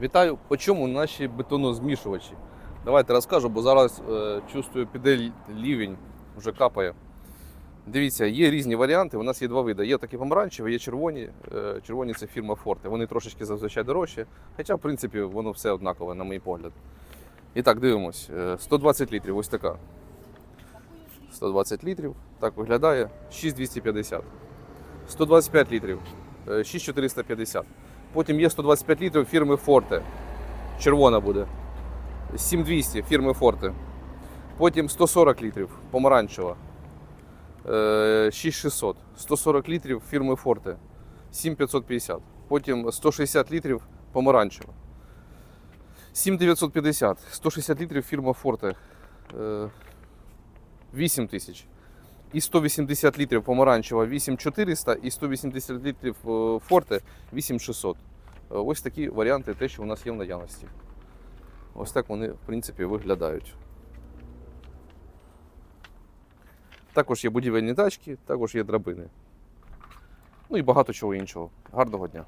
Вітаю, по чому наші бетонозмішувачі? Давайте розкажу, бо зараз е, чувствую, піде лі- лівень, вже капає. Дивіться, є різні варіанти. У нас є два види. Є такі помаранчеві, є червоні. Е, червоні це фірма Forte. Вони трошечки зазвичай дорожчі, хоча, в принципі, воно все однакове, на мій погляд. І так, дивимось. Е, 120 літрів, ось така. 120 літрів, так виглядає. 6250. 125 літрів, е, 6450. Потім є 125 літрів фірми Forte. Червона буде. 7200 фірми Forte. Потім 140 літрів помаранчева. Е, 6600. 140 літрів фірми Forte. 7550. Потім 160 літрів помаранчева. 7950. 160 літрів фірма Forte. Е, 8000. І 180 літрів помаранчева 8400 і 180 літрів е, Forte 8600. Е, Ось такі варіанти, те, що у нас є в наявності. Ось так вони, в принципі, виглядають. Також є будівельні тачки, також є драбини. Ну і багато чого іншого. Гарного дня!